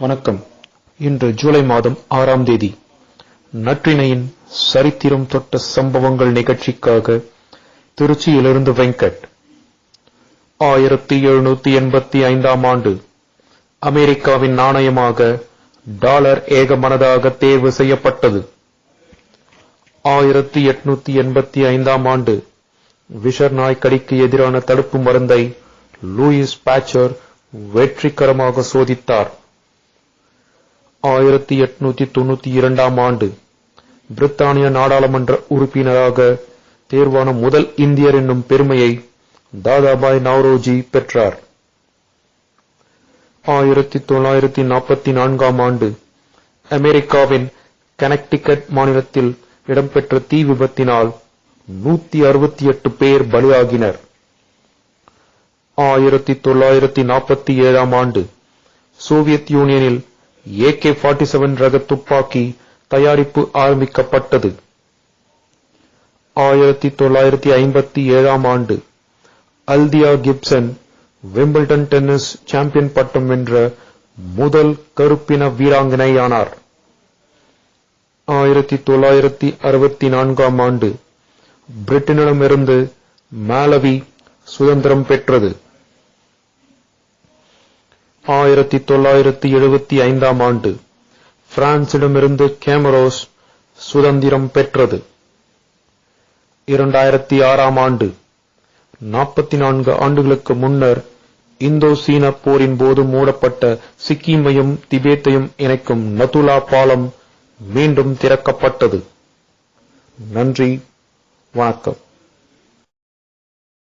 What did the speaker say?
வணக்கம். இன்று ஜூலை மாதம் ஆறாம் தேதி. நற்றினையின் சரித்திரம் தொட்ட சம்பவங்கள் நிகழ்ச்சிக்காக திருச்சியிலிருந்து வெங்கட். ஆயிரத்தி எழுநூத்தி எண்பத்தி ஐந்தாம் ஆண்டு அமெரிக்காவின் நாணயமாக டாலர் ஏகமனதாக தேர்வு செய்யப்பட்டது. ஆயிரத்தி எட்நூத்தி எண்பத்தி ஐந்தாம் ஆண்டு விஷர் நாய்க்கடிக்கு எதிரான தடுப்பு மருந்தை லூயிஸ் பேச்சர் வெற்றிகரமாக சோதித்தார். ஆயிரத்தி எட்நூத்தி தொண்ணூத்தி இரண்டாம் ஆண்டு பிரித்தானிய நாடாளுமன்ற உறுப்பினராக தேர்வான முதல் இந்தியர் என்னும் பெருமையை தாதாபாய் நவ்ரோஜி பெற்றார். ஆயிரத்தி தொள்ளாயிரத்தி நாற்பத்தி நான்காம் ஆண்டு அமெரிக்காவின் கனெக்டிகட் மாநிலத்தில் இடம்பெற்ற தீ விபத்தினால் நூத்தி அறுபத்தி எட்டு பேர் பலியாகினர். ஆயிரத்தி தொள்ளாயிரத்தி நாற்பத்தி ஏழாம் ஆண்டு சோவியத் யூனியனில் ஏகே ஃபார்ட்டி செவன் ரக துப்பாக்கி தயாரிப்பு ஆரம்பிக்கப்பட்டது. ஆயிரத்தி தொள்ளாயிரத்தி ஐம்பத்தி ஏழாம் ஆண்டு Althea Gibson Wimbledon tennis champion பட்டம் வென்ற முதல் கருப்பின வீராங்கனையானார். ஆயிரத்தி தொள்ளாயிரத்தி அறுபத்தி நான்காம் ஆண்டு பிரிட்டனிடமிருந்து மாலவி சுதந்திரம் பெற்றது. ஆயிரத்தி தொள்ளாயிரத்தி எழுபத்தி ஐந்தாம் ஆண்டு பிரான்சிடமிருந்து கேமரோஸ் சுதந்திரம் பெற்றது. இரண்டாயிரத்தி ஆறாம் ஆண்டு நாற்பத்தி நான்கு ஆண்டுகளுக்கு முன்னர் இந்தோ சீன போரின் போது மூடப்பட்ட சிக்கிமையும் திபேத்தையும் இணைக்கும் நதுலா பாலம் மீண்டும் திறக்கப்பட்டது. நன்றி. வணக்கம்.